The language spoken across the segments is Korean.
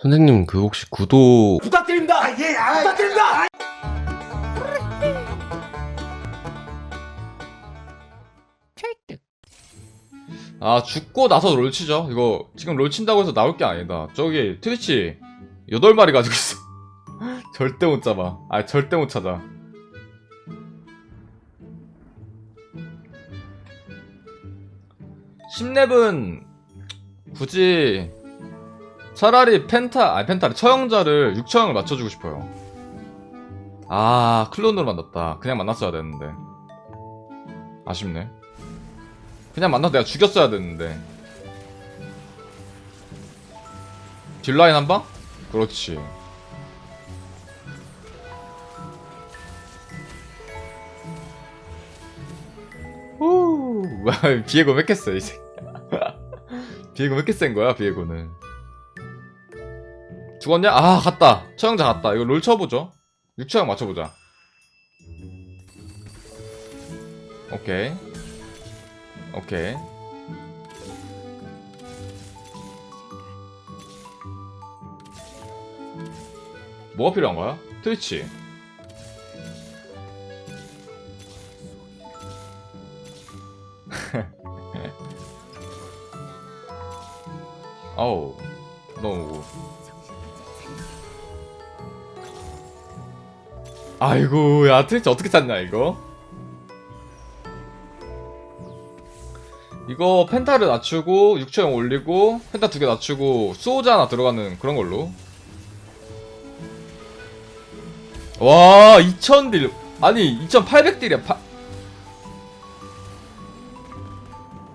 선생님 그 혹시 구독 부탁드립니다. 아, 예, 아, 부탁드립니다. 아 죽고 나서 롤 치죠. 이거 지금 롤 친다고 해서 나올 게 아니다. 저기 트위치 8마리 가지고 있어. 절대 못 잡아. 아 절대 못 찾아. 십렙은 굳이 차라리 펜타 아니 펜타를 처형자를 6처형을 맞춰주고 싶어요. 아 클론으로 만났다. 그냥 만났어야 되는데. 아쉽네. 그냥 만나서 내가 죽였어야 됐는데. 딜라인 한 방? 그렇지. 후 비에고 써, 이제 비에고 몇 개 센 거야 비에고는 죽었냐? 아 갔다 처형자 갔다 이거 롤 쳐보죠 6처형 맞춰보자 오케이 오케이. 뭐가 필요한 거야? 트위치. 아우, 너무. 아이고, 야, 트위치 어떻게 찾냐, 이거? 이거 펜타를 낮추고 6초형 올리고 펜타 두 개 낮추고 수호자 하나 들어가는 그런 걸로 와 2000딜 아니 2800딜이야 파...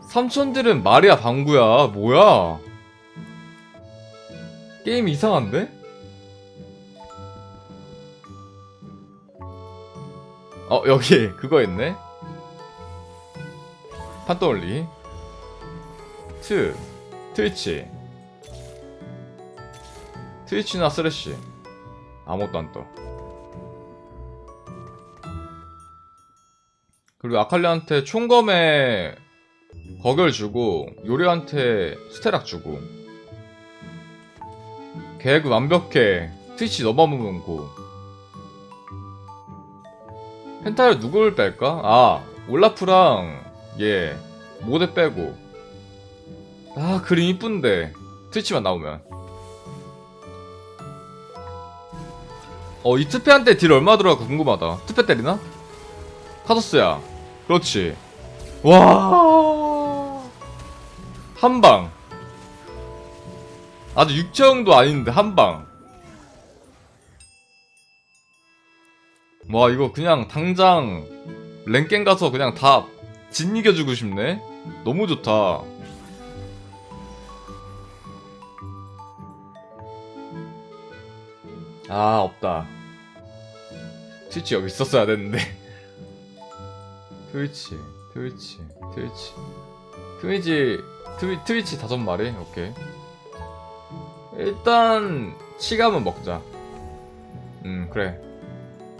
3000딜은 말이야 방구야 뭐야 게임 이상한데? 어 여기 그거 있네. 판떠올리. 트. 트위치. 트위치나 쓰레쉬. 아무것도 안떠. 그리고 아칼리한테 총검에 거결 주고 요리한테 스테락 주고 계획 완벽해. 트위치 너무 고 펜타를 누굴 뺄까? 아 올라프랑 얘 모델 빼고. 아 그림 이쁜데. 트위치만 나오면. 어이 투페한테 딜 얼마 들어갈까 궁금하다. 투페 때리나? 카더스야. 그렇지. 와! 한방. 아주 육체형도 아닌데 한방 와 이거 그냥 당장 랭겜 가서 그냥 다 진이겨주고 싶네. 너무 좋다. 아 없다. 트위치 여기 있었어야 됐는데. 트위치 트위치 트위치. 트위치 트위, 트위치 다섯 마리? 오케이. 일단 치감은 먹자. 음 그래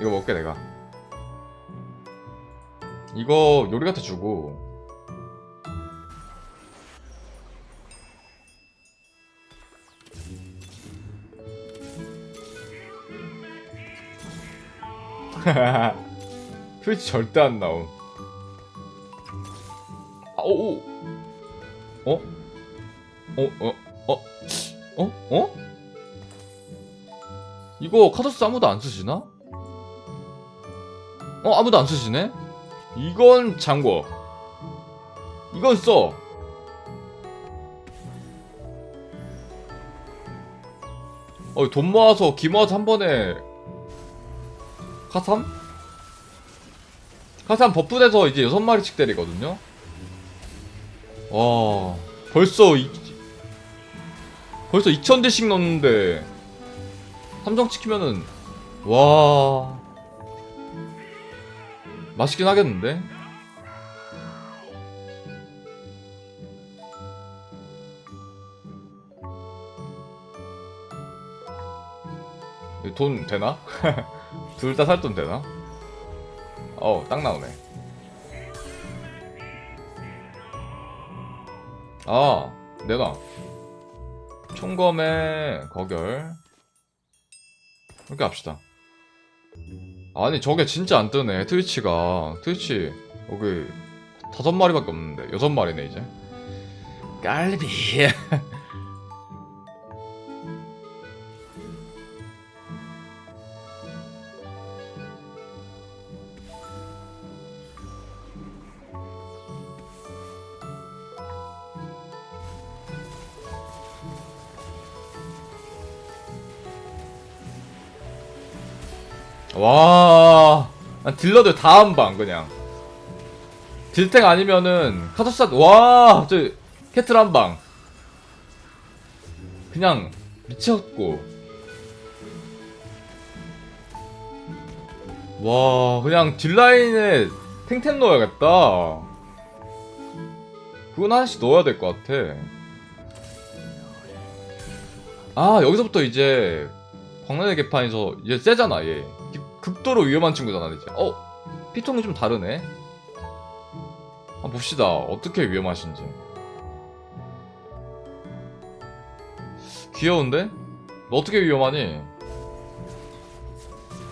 이거 먹게 내가 이거 요리 같아 주고 트위치 절대 안 나옴 아, 오, 오. 어? 어, 어, 어, 어, 어? 이거 카더스 아무도 안 쓰시나? 어, 아무도 안 쓰시네? 이건 장고. 이건 써. 어, 돈 모아서 기 모아서 한 번에 카삼? 카삼 버프돼서 이제 여섯 마리씩 때리거든요. 와, 벌써 이, 벌써 2,000대씩 넣는데 삼성 찍히면은 와 맛있긴 하겠는데? 돈 되나? 둘 다 살 돈 되나? 어, 딱 나오네. 아, 내놔. 총검에 거결 이렇게 합시다 아니 저게 진짜 안 뜨네 트위치가. 트위치 여기 다섯 마리밖에 없는데 여섯 마리네 이제. 깔비 와. 아, 딜러들 다 한 방 그냥. 딜탱 아니면은 카토사 와 저 캐틀 한 방. 그냥 미쳤고. 와 그냥 딜라인에 탱탱 넣어야겠다. 그건 하나씩 넣어야 될 것 같아. 아 여기서부터 이제 광란의 개판에서 이제 세잖아 얘 극도로 위험한 친구잖아 이제 어? 피통이 좀 다르네 한번 봅시다 어떻게 위험하신지 귀여운데? 너 어떻게 위험하니?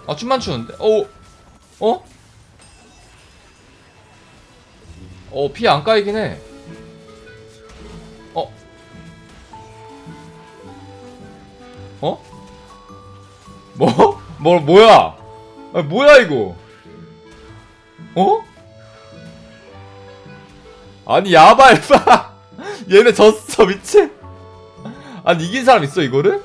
아 춤만 추는데? 어? 어? 어 피 안 까이긴 해 어? 어? 뭐? 뭐 뭐야? 아, 뭐야 이거? 어? 아니 야발 얘네 졌어 미친 아니 이긴 사람 있어 이거를?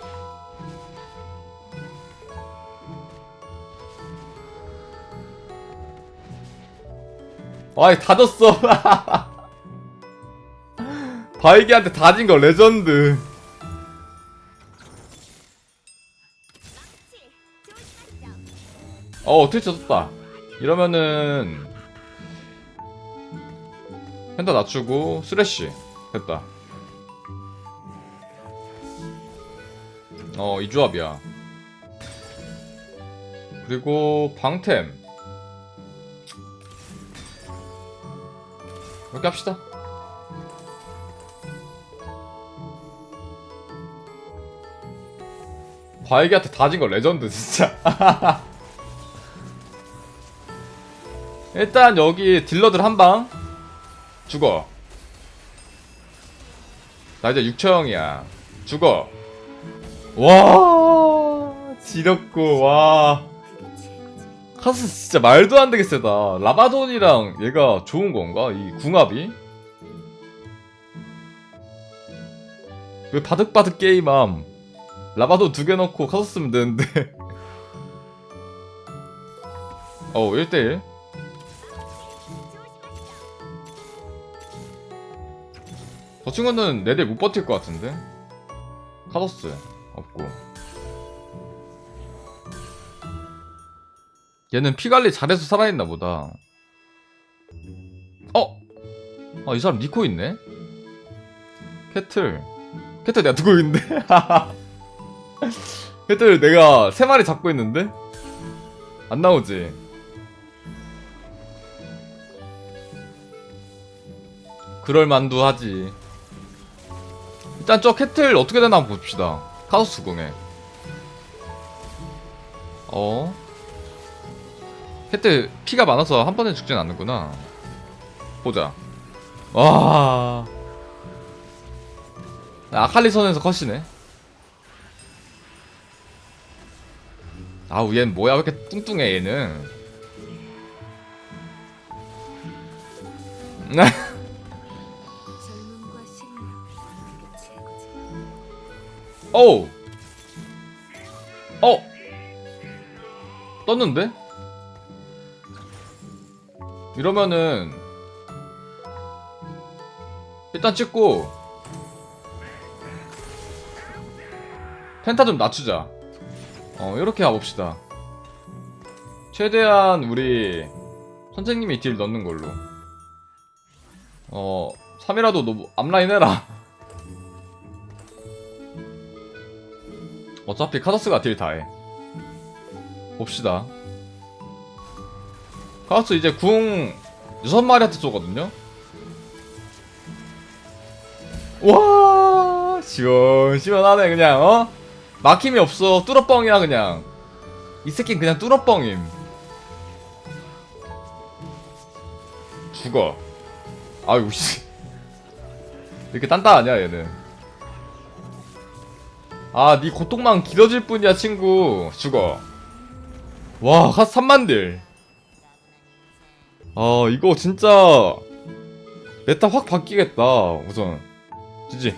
아이 다 졌어 바이기한테 다 진 거 레전드 어 트위치 졌다. 이러면은 펜타 낮추고 쓰레쉬 됐다. 어 이 조합이야. 그리고 방템. 이렇게 합시다. 바이기한테 다진 거 레전드 진짜 일단 여기 딜러들 한 방. 죽어. 나 이제 6처형이야. 죽어. 와 지렸고 와. 카스 진짜 말도 안 되게 세다. 라바돈이랑 얘가 좋은 건가? 이 궁합이? 왜 바득바득 게임함? 라바돈 두 개 넣고 카스 쓰면 되는데. 어 1대1 저 친구는 내 대 못 버틸 것 같은데? 카더스 없고 얘는 피 관리 잘해서 살아있나 보다 어? 아 이 사람 니코 있네? 캐틀 캐틀 내가 두고 있는데? 캐틀 내가 세 마리 잡고 있는데? 안 나오지? 그럴 만도 하지 일단 저 캐틀 어떻게 되나 한번 봅시다. 카오스 궁에. 어? 캐틀 피가 많아서 한 번에 죽진 않는구나. 보자. 와. 아칼리 선에서 컷이네. 아우 얘는 뭐야 왜 이렇게 뚱뚱해 얘는. 어우. 어. 떴는데? 이러면은 일단 찍고 펜타 좀 낮추자. 어, 이렇게 가봅시다. 최대한 우리 선생님이 딜 넣는 걸로. 어, 3이라도 너 앞라인 해라. 어차피 카더스가 딜 다해. 봅시다. 카더스 이제 궁 6마리한테 쏘거든요? 와, 시원시원하네 그냥 어? 막힘이 없어 뚫어뻥이야 그냥 이 새끼는 그냥 뚫어뻥임 죽어 아유 씨 이렇게 단단하냐 얘는 아 네 고통만 길어질 뿐이야 친구 죽어 와, 한 3만들. 아, 이거 진짜 메타 확 바뀌겠다. 우선. 지지.